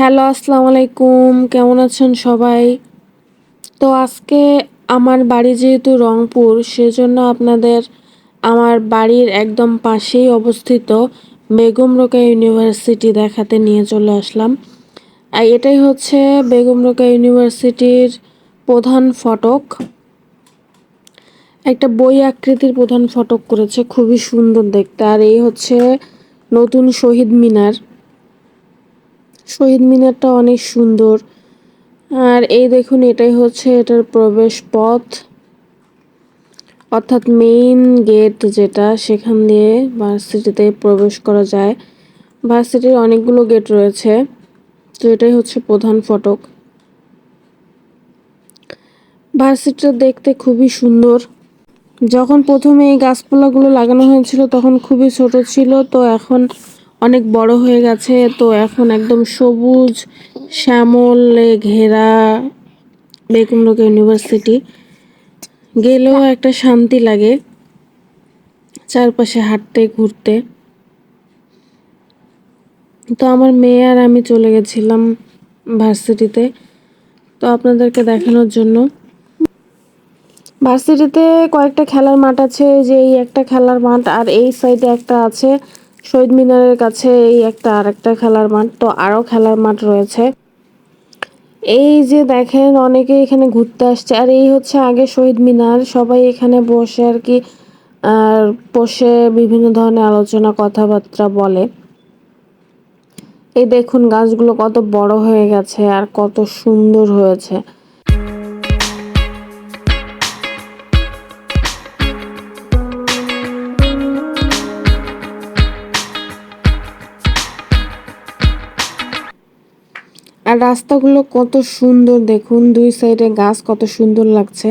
Hello আসসালামু আলাইকুম কেমন আছেন সবাই? তো আজকে আমার বাড়ি যেহেতু রংপুর, সেজন্য আপনাদের আমার বাড়ির একদম পাশেই অবস্থিত বেগম রোকা ইউনিভার্সিটি দেখাতে নিয়ে চলে আসলাম। আর এটাই হচ্ছে বেগম রোকা ইউনিভার্সিটির প্রধান ফটক। একটা বই আকৃতির প্রধান ফটক করেছে, খুবই সুন্দর দেখতে। আর এই হচ্ছে নতুন শহীদ মিনার। শহীদ মিনারটা অনেক সুন্দর। আর এই দেখুন, এটাই হচ্ছে এটার প্রবেশ পথ। অর্থাৎ মেইন গেট যেটা, সেখান দিয়ে ভার্সিটিতে প্রবেশ করা যায়। ভার্সিটির অনেকগুলো গেট রয়েছে। তো এটাই হচ্ছে প্রধান ফটক। ভার্সিটিটা দেখতে খুবই সুন্দর। যখন প্রথমে এই গাছপালাগুলো লাগানো হয়েছিল, তখন খুবই ছোট ছিল। তো এখন অনেক বড় হয়ে গেছে, তো এখন একদম সবুজ, শ্যামলে ঘেরা বেকুমরোগ ইউনিভার্সিটি। গেলেও একটা শান্তি লাগে চারপাশে হাঁটতে, ঘুরতে। তো আমার মেয়ে আর আমি চলে গেছিলাম ভার্সিটিতে, তো আপনাদেরকে দেখানোর জন্য। ভার্সিটিতে কয়েকটা খেলার মাঠ আছে যে এই একটা খেলার মাঠ আর এই সাইডে একটা আছে। শহীদ মিনারের কাছে এই একটা আর একটা খেলার মাঠ, তো আরও খেলার মাঠ রয়েছে। এই যে দেখেন, অনেকে এখানে ঘুরতে আসছে। আর এই হচ্ছে আগে শহীদ মিনার। সবাই এখানে বসে আর কি, আর বসে বিভিন্ন ধরনের আলোচনা, কথাবার্তা বলে। এই দেখুন, গাছগুলো কত বড় হয়ে গেছে আর কত সুন্দর হয়েছে। আর রাস্তাগুলো কত সুন্দর দেখুন, দুই সাইডে গাছ কত সুন্দর লাগছে।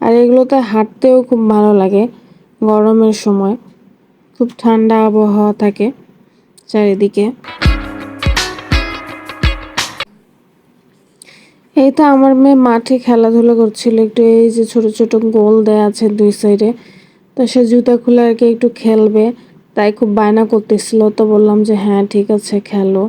আর এগুলোতে হাঁটতেও খুব ভালো লাগে গরমের সময়। খুব ঠান্ডা আবহাওয়া থাকে চারিদিকে। এই তো আমার মেয়ে মাঠে খেলাধুলা করছিল, একটু এই যে ছোট ছোট গোল দেয়া আছে দুই সাইডে। তো সে জুতা খুলে আর কি একটু খেলবে, তাই খুব বায়না করতেছিল। তো বললাম যে হ্যাঁ ঠিক আছে, খেলো।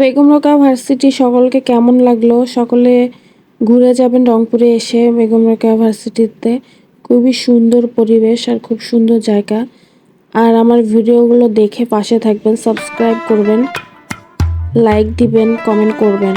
বেগম রোকা ভার্সিটি সকলকে কেমন লাগল? সকলে ঘুরে যাবেন রংপুরে এসে বেগম রোকা ভার্সিটিতে। খুবই সুন্দর পরিবেশ আর খুব সুন্দর জায়গা। আর আমার ভিডিওগুলো দেখে পাশে থাকবেন, সাবস্ক্রাইব করবেন, লাইক দিবেন, কমেন্ট করবেন।